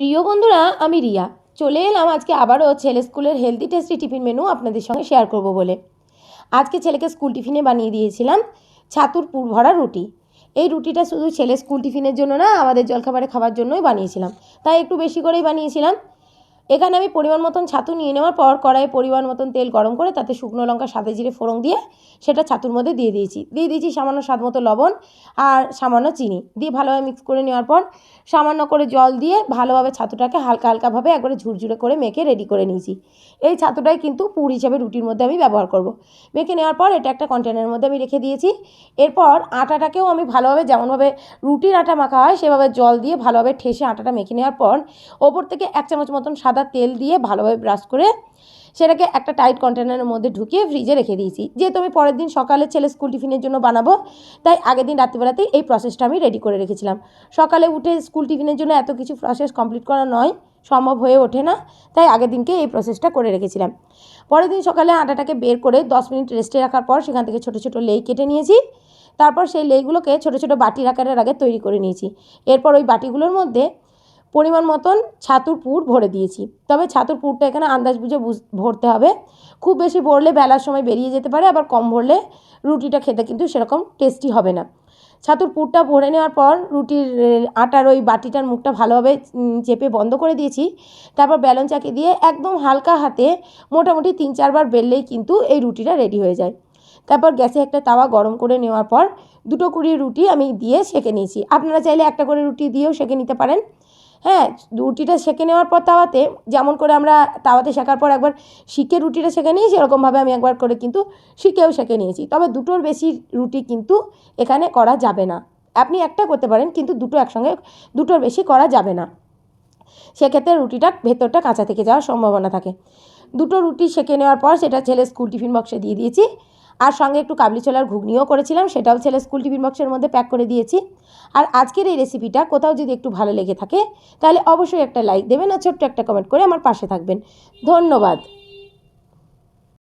প্রিয় বন্ধুরা, আমি রিয়া। চলে এলাম আজকে আবারও ছেলে স্কুলের হেলদি টেস্টি টিফিন মেনু আপনাদের সঙ্গে শেয়ার করব বলে। আজকে ছেলেকে স্কুল টিফিনে বানিয়ে দিয়েছিলাম ছাতুর পুর ভরা রুটি। এই রুটিটা শুধু ছেলে স্কুল টিফিনের জন্য না, আমাদের জলখাবারে খাবার জন্যই বানিয়েছিলাম। তাই একটু বেশি করেই বানিয়েছিলাম। এখানে আমি পরিমাণ মতন ছাতু নিয়ে নেওয়ার পর কড়াইয়ে পরিমাণ মতন তেল গরম করে তাতে শুকনো লঙ্কা, সাদা জিরে, ফোড়ন দিয়ে সেটা ছাতুর মধ্যে দিয়ে দিয়েছি। দিয়ে দিয়েছি সামান্য স্বাদ মতো লবণ আর সামান্য চিনি। দিয়ে ভালোভাবে মিক্স করে নেওয়ার পর সামান্য করে জল দিয়ে ভালোভাবে ছাতুটাকে হালকা হালকাভাবে একবারে ঝুরঝুরে করে মেখে রেডি করে নিয়েছি। এই ছাতুটাই কিন্তু পুর হিসাবে রুটির মধ্যে আমি ব্যবহার করব। মেখে নেওয়ার পর এটা একটা কন্টেনারের মধ্যে আমি রেখে দিয়েছি। এরপর আটাটাকেও আমি ভালোভাবে যেমনভাবে রুটির আটা মাখা হয় সেভাবে জল দিয়ে ভালোভাবে ঠেসে আটাটা মেখে নেওয়ার পর ওপর থেকে এক চামচ মতন সাদা তেল দিয়ে ভালোভাবে ব্রাশ করে সেটাকে একটা টাইট কন্টেনারের মধ্যে ঢুকিয়ে ফ্রিজে রেখে দিয়েছি। যেহেতু আমি পরের দিন সকালে ছেলে স্কুল টিফিনের জন্য বানাবো, তাই আগের দিন রাত্রিবেলাতেই এই প্রসেসটা আমি রেডি করে রেখেছিলাম। সকালে উঠে স্কুল টিফিনের জন্য এত কিছু প্রসেস কমপ্লিট করা নয়, সম্ভব হয়ে ওঠে না, তাই আগের দিনকে এই প্রসেসটা করে রেখেছিলাম। পরের দিন সকালে আটাটাকে বের করে দশ মিনিট রেস্টে রাখার পর সেখান থেকে ছোটো ছোটো লেই কেটে নিয়েছি। তারপর সেই লেইগুলোকে ছোটো ছোটো বাটির আকারের আগে তৈরি করে নিয়েছি। এরপর ওই বাটিগুলোর মধ্যে পরিমাণ মতন ছাতুর পুর ভরে দিয়েছি। তবে ছাতুর পুরটা এখানে আন্দাজ বুঝে ভরতে হবে। খুব বেশি ভরলে বেলার সময় বেরিয়ে যেতে পারে, আবার কম ভরলে রুটিটা খেতে কিন্তু সেরকম টেস্টি হবে না। ছাতুর পুরটা ভরে নেওয়ার পর রুটির আটার ওই বাটিটার মুখটা ভালোভাবে চেপে বন্ধ করে দিয়েছি। তারপর ব্যালন চাকি দিয়ে একদম হালকা হাতে মোটামুটি তিন চারবার বেললেই কিন্তু এই রুটিটা রেডি হয়ে যায়। তারপর গ্যাসে একটা তাওয়া গরম করে নেওয়ার পর দুটো কুড়ি রুটি আমি দিয়ে সেঁকে নিয়েছি। আপনারা চাইলে একটা করে রুটি দিয়েও সেঁকে নিতে পারেন। হ্যাঁ রুটিটা সেঁকে নেওয়ার পর তাওয়াতে যেমন করে আমরা তাওয়াতে শেখার পর একবার শিখে রুটিটা সেঁকে নিয়েছি, এরকমভাবে আমি একবার করে কিন্তু শিখেও সেঁকে নিয়েছি। তবে দুটোর বেশি রুটি কিন্তু এখানে করা যাবে না। আপনি একটা করতে পারেন, কিন্তু দুটো একসঙ্গে, দুটোর বেশি করা যাবে না। সেক্ষেত্রে রুটিটা ভেতরটা কাঁচা থেকে যাওয়ার সম্ভাবনা থাকে। দুটো রুটি সেঁকে নেওয়ার পর সেটা ছেলে স্কুল টিফিন বক্সে দিয়ে দিয়েছি। আর সঙ্গে একটু কাবলি ছোলার ঘুগনিও করেছিলাম, সেটাও ছেলে স্কুল টিফিন বক্সের মধ্যে প্যাক করে দিয়েছি। আর আজকের এই রেসিপিটা কোথাও যদি একটু ভালো লেগে থাকে, তাহলে অবশ্যই একটা লাইক দেবেন আর ছোট্ট একটা কমেন্ট করে আমার পাশে থাকবেন। ধন্যবাদ।